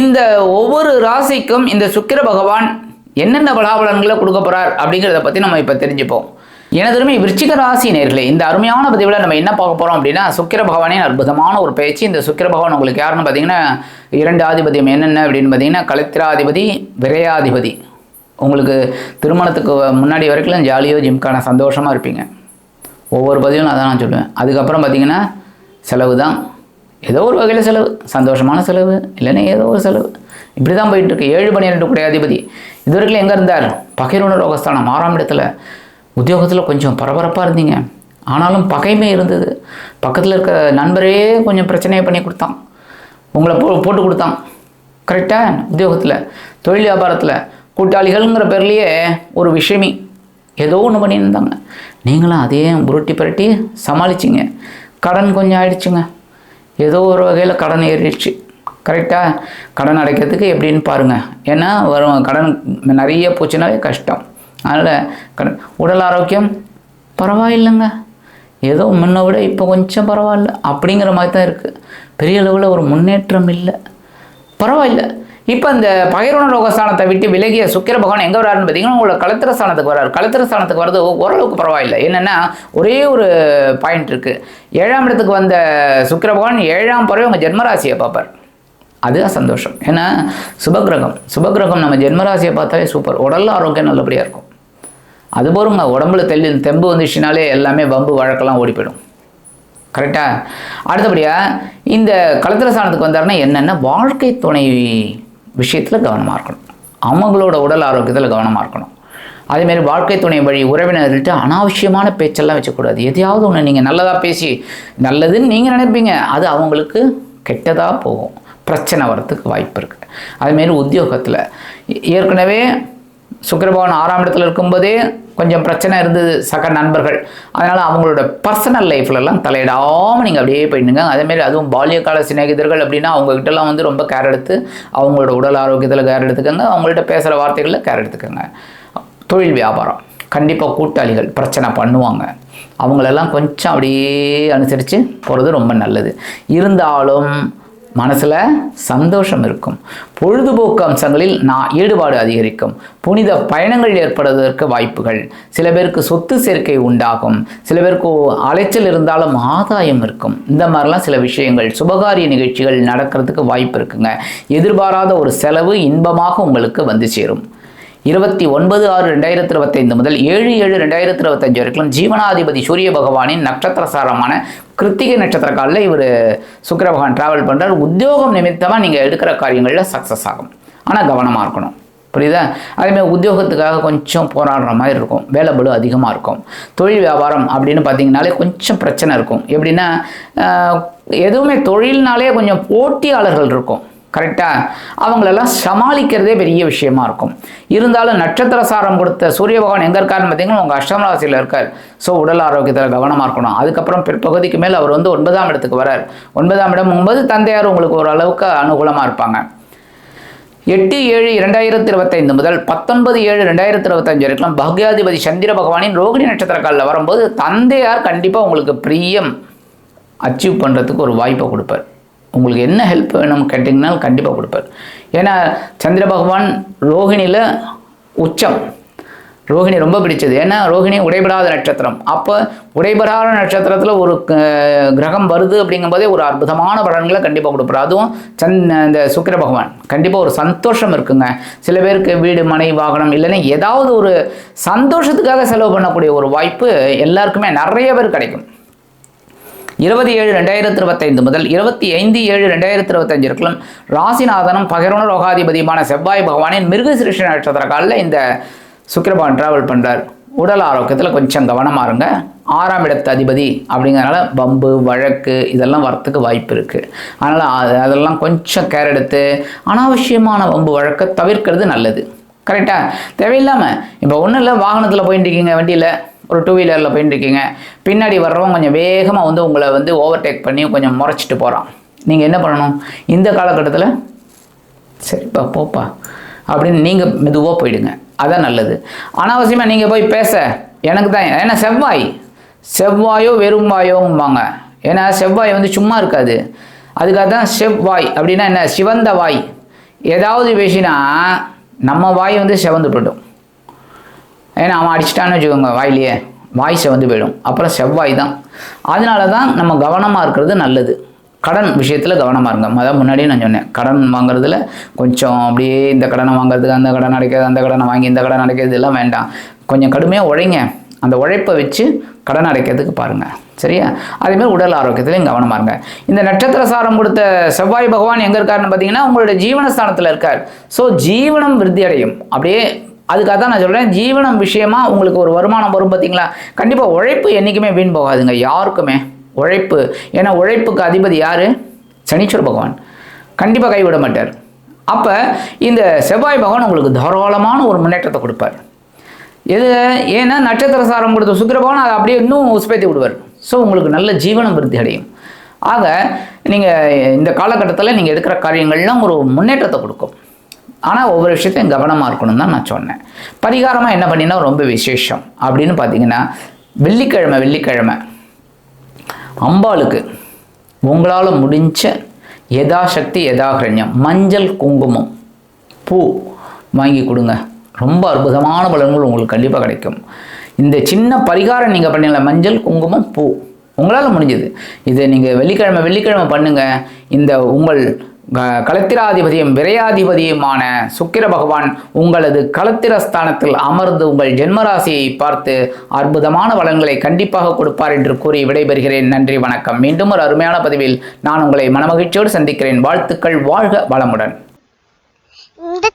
இந்த ஒவ்வொரு ராசிக்கும் இந்த சுக்கிர பகவான் என்னென்ன பலாபலன்களை கொடுக்க போகிறார் அப்படிங்கிறத பற்றி நம்ம இப்போ தெரிஞ்சுப்போம். எனதருமை விருச்சிக ராசி நேர்களே இந்த அருமையான பதிவில் நம்ம என்ன பார்க்க போகிறோம் அப்படின்னா சுக்கிர பகவானின் அற்புதமான ஒரு பேச்சு. இந்த சுக்கிர பகவான் உங்களுக்கு யாருன்னு பார்த்தீங்கன்னா இரண்டு ஆதிபதியம் என்னென்ன அப்படின்னு பார்த்தீங்கன்னா கலத்திராதிபதி விரையாதிபதி. உங்களுக்கு திருமணத்துக்கு முன்னாடி வரைக்கும் ஜாலியோ ஜிம்கான சந்தோஷமாக இருப்பீங்க. ஒவ்வொரு பதிலும் அதான் நான் சொல்லுவேன். அதுக்கப்புறம் பார்த்தீங்கன்னா செலவு தான் ஏதோ ஒரு வகையில் செலவு சந்தோஷமான செலவு இல்லைன்னா ஏதோ ஒரு செலவு. இப்படி தான் போயிட்டுருக்கு. ஏழு பன்னிரெண்டு கூட அதிபதி இது வரைக்கும் எங்கே இருந்தார்? பகைரோன ரோகஸ்தானம் ஆறாம் இடத்துல. உத்தியோகத்தில் கொஞ்சம் பரபரப்பாக இருந்தீங்க. ஆனாலும் பகைமை இருந்தது. பக்கத்தில் இருக்க நண்பரே கொஞ்சம் பிரச்சனையை பண்ணி கொடுத்தான். உங்களை போ போட்டு கொடுத்தான். கரெக்டாக உத்தியோகத்தில். தொழில் வியாபாரத்தில். கூட்டாளிகள்ங்கிற பேர்லேயே ஒரு விஷயமே ஏதோ ஒன்று பண்ணியிருந்தாங்க. நீங்களும் அதே புரட்டி புரட்டி சமாளிச்சிங்க. கடன் கொஞ்சம் ஆயிடுச்சுங்க. ஏதோ ஒரு வகையில் கடன் ஏறிடுச்சு. கரெக்டாக கடன் அடைக்கிறதுக்கு எப்படின்னு பாருங்கள் ஏன்னா வரும் கடன் நிறைய போச்சுனாவே கஷ்டம். அதனால் கடன் உடல் ஆரோக்கியம் பரவாயில்லைங்க. ஏதோ முன்ன விட இப்போ கொஞ்சம் பரவாயில்ல. அப்படிங்கிற மாதிரி தான் இருக்குது பெரிய அளவில் ஒரு முன்னேற்றம் இல்லை. பரவாயில்ல. இப்போ அந்த பகைரோண லோகஸ்தானத்தை விட்டு விலகிய சுக்கிர பகவான் எங்கே வராருன்னு பார்த்தீங்கன்னா உங்களோட கலத்திர ஸ்தானத்துக்கு வராரு கலத்திர ஸ்தானத்துக்கு வர்றது ஓரளவுக்கு பரவாயில்லை. என்னென்னா ஒரே ஒரு பாயிண்ட் இருக்குது ஏழாம் இடத்துக்கு வந்த சுக்கிர பகவான் ஏழாம் பறவை உங்கள் ஜென்மராசியை பார்ப்பார். அதுதான் சந்தோஷம். ஏன்னா சுபகிரகம் சுபகிரகம் நம்ம ஜென்மராசியை பார்த்தாலே சூப்பர் உடல் ஆரோக்கியம் நல்லபடியாக இருக்கும். அது போருங்க உடம்புல தெல்லி தெம்பு வந்துச்சுனாலே எல்லாமே வம்பு வழக்கெல்லாம் ஓடி போயிடும். கரெக்டாக அடுத்தபடியாக இந்த கலத்திர ஸ்தானத்துக்கு வந்தாருன்னா என்னென்ன வாழ்க்கை துணை விஷயத்தில் கவனமாக இருக்கணும். அவங்களோட உடல் ஆரோக்கியத்தில் கவனமாக இருக்கணும். அதேமாரி வாழ்க்கை துணை வழி உறவினர்கள்ட்ட அனாவசியமான பேச்செல்லாம் வச்சக்கூடாது. எதையாவது ஒன்று நீங்கள் நல்லதாக பேசி நல்லதுன்னு நீங்கள் நினைப்பீங்க. அது அவங்களுக்கு கெட்டதாக போகும். பிரச்சனை வரத்துக்கு வாய்ப்பு இருக்குது அதுமாரி உத்தியோகத்தில் ஏற்கனவே சுக்கிரபவன் ஆறாம் இடத்துல இருக்கும்போதே கொஞ்சம் பிரச்சனை இருந்தது சக நண்பர்கள். அதனால் அவங்களோட பர்சனல் லைஃப்லலாம் தலையிடாமல் நீங்கள் அப்படியே போயிடுங்க. அதேமாரி அதுவும் பால்யகால சிநேகிதர்கள் அப்படின்னா அவங்ககிட்டலாம் வந்து ரொம்ப கேர் எடுத்து அவங்களோட உடல் ஆரோக்கியத்தில் கேர் எடுத்துக்கோங்க. அவங்கள்ட்ட பேசுகிற வார்த்தைகளில் கேர் எடுத்துக்கோங்க. தொழில் வியாபாரம் கண்டிப்பாக கூட்டாளிகள் பிரச்சனை பண்ணுவாங்க. அவங்களெல்லாம் கொஞ்சம் அப்படியே அனுசரித்து போகிறது ரொம்ப நல்லது. இருந்தாலும் மனசில் சந்தோஷம் இருக்கும். பொழுதுபோக்கு அம்சங்களில் நான் ஈடுபாடு அதிகரிக்கும். புனித பயணங்கள் ஏற்படுவதற்கு வாய்ப்புகள். சில பேருக்கு சொத்து சேர்க்கை உண்டாகும். சில பேருக்கு அலைச்சல் இருந்தாலும் ஆதாயம் இருக்கும். இந்த மாதிரிலாம் சில விஷயங்கள் சுபகாரிய நிகழ்ச்சிகள் நடக்கிறதுக்கு வாய்ப்பு இருக்குங்க. எதிர்பாராத ஒரு செலவு இன்பமாக உங்களுக்கு வந்து சேரும். இருபத்தி ஒன்பது ஆறு ரெண்டாயிரத்தி இருபத்தைந்து முதல் ஏழு ஏழு ரெண்டாயிரத்தி இருபத்தஞ்சு வரைக்கும் ஜீவனாதிபதி சூரிய பகவானின் நட்சத்திர சாரமான கிருத்திகை நட்சத்திர காலில் இவர் சுக்கர பகவான் டிராவல் பண்ணுறார் உத்தியோகம் நிமித்தமாக நீங்கள் எடுக்கிற காரியங்களில் சக்ஸஸ் ஆகும். ஆனால் கவனமாக இருக்கணும். புரியுதா? அதேமாதிரி உத்தியோகத்துக்காக கொஞ்சம் போராடுற மாதிரி இருக்கும். வேலை பலு அதிகமாக இருக்கும். தொழில் வியாபாரம் அப்படின்னு பார்த்தீங்கனாலே கொஞ்சம் பிரச்சனை இருக்கும். எப்படின்னா எதுவுமே தொழில்னாலே கொஞ்சம் போட்டியாளர்கள் இருக்கும். கரெக்டாக அவங்களெல்லாம் சமாளிக்கிறதே பெரிய விஷயமா இருக்கும். இருந்தாலும் நட்சத்திர சாரம் கொடுத்த சூரிய பகவான் எங்கே இருக்காருன்னு பார்த்தீங்கன்னா உங்கள் அஷ்டம ராசியில் இருக்கார். ஸோ உடல் ஆரோக்கியத்தில் கவனமாக இருக்கணும். அதுக்கப்புறம் பிற்பகுதிக்கு மேல் அவர் வந்து ஒன்பதாம் இடத்துக்கு வரார். ஒன்பதாம் இடம் ஒன்பது தந்தையார் உங்களுக்கு ஓரளவுக்கு அனுகூலமாக இருப்பாங்க. எட்டு ஏழு இரண்டாயிரத்தி இருபத்தைந்து முதல் பத்தொன்பது ஏழு ரெண்டாயிரத்தி இருபத்தஞ்சு வரைக்கும் பாக்யாதிபதி சந்திர பகவானின் ரோகிணி நட்சத்திர காலில் வரும்போது தந்தையார் கண்டிப்பாக உங்களுக்கு பிரியம். அச்சீவ் பண்ணுறதுக்கு ஒரு வாய்ப்பை கொடுப்பார். உங்களுக்கு என்ன ஹெல்ப் வேணும் கேட்டிங்கனாலும் கண்டிப்பாக கொடுப்பார். ஏன்னா சந்திர பகவான் ரோகிணியில் உச்சம். ரோஹிணி ரொம்ப பிடிச்சது. ஏன்னா ரோகிணி உடைபடாத நட்சத்திரம். அப்போ உடைபடாத நட்சத்திரத்தில் ஒரு கிரகம் வருது அப்படிங்கும்போதே ஒரு அற்புதமான பலன்களை கண்டிப்பாக கொடுப்பாரு. அதுவும் சந் இந்த சுக்கிர பகவான். கண்டிப்பாக ஒரு சந்தோஷம் இருக்குங்க. சில பேருக்கு வீடு மனை வாகனம் இல்லைன்னா ஏதாவது ஒரு சந்தோஷத்துக்காக செலவு பண்ணக்கூடிய ஒரு வாய்ப்பு எல்லாருக்குமே நிறைய பேர் கிடைக்கும். இருபது ஏழு ரெண்டாயிரத்தி இருபத்தைந்து முதல் இருபத்தி ஐந்து ஏழு ரெண்டாயிரத்தி இருபத்தஞ்சு இருக்கலாம் ராசிநாதனும் பகிரண ரோகாதிபதியுமான செவ்வாய் பகவானின் மிருகசிருஷ்ண நட்சத்திர காலில் இந்த சுக்கிரபகவான் டிராவல் பண்ணுறார் உடல் ஆரோக்கியத்தில் கொஞ்சம் கவனமாக இருங்க. ஆறாம் இடத்து அதிபதி அப்படிங்கிறனால பம்பு வழக்கு இதெல்லாம் வரத்துக்கு வாய்ப்பு இருக்குது அதனால் அதெல்லாம் கொஞ்சம் கேர் எடுத்து அனாவசியமான பம்பு வழக்கை தவிர்க்கிறது நல்லது. கரெக்டாக தேவையில்லாமல் இப்போ ஒன்றும் இல்லை வாகனத்தில் போயிட்டு இருக்கீங்க வண்டியில். ஒரு டூ வீலரில் போயிட்டு இருக்கீங்க பின்னாடி வர்றவங்க கொஞ்சம் வேகமாக வந்து உங்களை வந்து ஓவர்டேக் பண்ணி கொஞ்சம் முறைச்சிட்டு போகிறான் நீங்கள் என்ன பண்ணணும்? இந்த காலகட்டத்தில் சரிப்பா போப்பா. அப்படின்னு நீங்கள் மெதுவாக போயிடுங்க. அதான் நல்லது. அனாவசியமாக நீங்கள் போய் பேச. எனக்கு தான் ஏன்னா செவ்வாய். செவ்வாயோ வெறும்பாயோங்குவாங்க ஏன்னா செவ்வாய் வந்து சும்மா இருக்காது. அதுக்காக தான் செவ்வாய் அப்படின்னா என்ன? சிவந்த வாய். ஏதாவது பேசினா நம்ம வாய் வந்து செவந்து போய்டும். ஏன்னா அவன் அடிச்சிட்டான்னு வச்சுக்கோங்க வாயிலேயே. வாய் செவந்து போயிடும். அப்புறம் செவ்வாய் தான். அதனால தான் நம்ம கவனமாக இருக்கிறது நல்லது. கடன் விஷயத்தில் கவனமாக இருங்க. அதான் முன்னாடியே நான் சொன்னேன். கடன் வாங்குறதுல கொஞ்சம் அப்படியே இந்த கடனை வாங்குறதுக்கு அந்த கடன் அடைக்கிறது அந்த கடனை வாங்கி இந்த கடன் அடைக்கிறது எல்லாம் வேண்டாம். கொஞ்சம் கடுமையாக உழைங்க. அந்த உழைப்பை வச்சு கடன் அடைக்கிறதுக்கு பாருங்கள் சரியா? அதேமாதிரி உடல் ஆரோக்கியத்திலையும் கவனமாக இருங்க. இந்த நட்சத்திர சாரம் கொடுத்த செவ்வாய் பகவான் எங்கே இருக்காருன்னு பார்த்தீங்கன்னா உங்களுடைய ஜீவனஸ்தானத்தில் இருக்கார். ஸோ ஜீவனம் விருத்தி அடையும். அப்படியே அதுக்காக தான் நான் சொல்கிறேன் ஜீவனம் விஷயமா உங்களுக்கு ஒரு வருமானம் வரும் பார்த்தீங்களா? கண்டிப்பாக உழைப்பு என்றைக்குமே வீண் போகாதுங்க யாருக்குமே. உழைப்பு. ஏன்னா உழைப்புக்கு அதிபதி யார்? சனீஸ்வர பகவான். கண்டிப்பாக கைவிட மாட்டார். அப்போ இந்த செவ்வாய் பகவான் உங்களுக்கு தாராளமான ஒரு முன்னேற்றத்தை கொடுப்பார். எது ஏன்னா நட்சத்திர சாரம் கொடுத்த சுக்கிரபவன் அதை அப்படியே இன்னும் உஸ்பேத்தி விடுவார். ஸோ உங்களுக்கு நல்ல ஜீவனம் விருத்தி அடையும். ஆக நீங்கள் இந்த காலகட்டத்தில் நீங்கள் எடுக்கிற காரியங்கள்லாம் ஒரு முன்னேற்றத்தை கொடுக்கும். ஆனால் ஒவ்வொரு விஷயத்தையும் கவனமாக இருக்கணும் தான் நான் சொன்னேன். பரிகாரமாக என்ன பண்ணினா ரொம்ப விசேஷம். அப்படின்னு பார்த்தீங்கன்னா வெள்ளிக்கிழமை வெள்ளிக்கிழமை. அம்பாளுக்கு உங்களால் முடிஞ்ச யதாசக்தி யதாகிரண்யம் மஞ்சள் குங்குமம் பூ வாங்கி கொடுங்க. ரொம்ப அற்புதமான பலன்கள் உங்களுக்கு கண்டிப்பாக கிடைக்கும். இந்த சின்ன பரிகாரம் நீங்கள் பண்ணல மஞ்சள் குங்குமம் பூ. உங்களால் முடிஞ்சது. இதை நீங்கள் வெள்ளிக்கிழமை வெள்ளிக்கிழமை பண்ணுங்கள் இந்த உங்கள் க- களத்திராதிபதியும் விரையாதிபதியுமான சுக்கிர பகவான் உங்களது களத்திர ஸ்தானத்தில் அமர்ந்து உங்கள் ஜென்மராசியை பார்த்து அற்புதமான வளங்களை கண்டிப்பாக கொடுப்பார் என்று கூறி விடைபெறுகிறேன். நன்றி வணக்கம். மீண்டும் ஒரு அருமையான பதிவில் நான் உங்களை மனமகிழ்ச்சியோடு சந்திக்கிறேன். வாழ்த்துக்கள் வாழ்க வளமுடன்.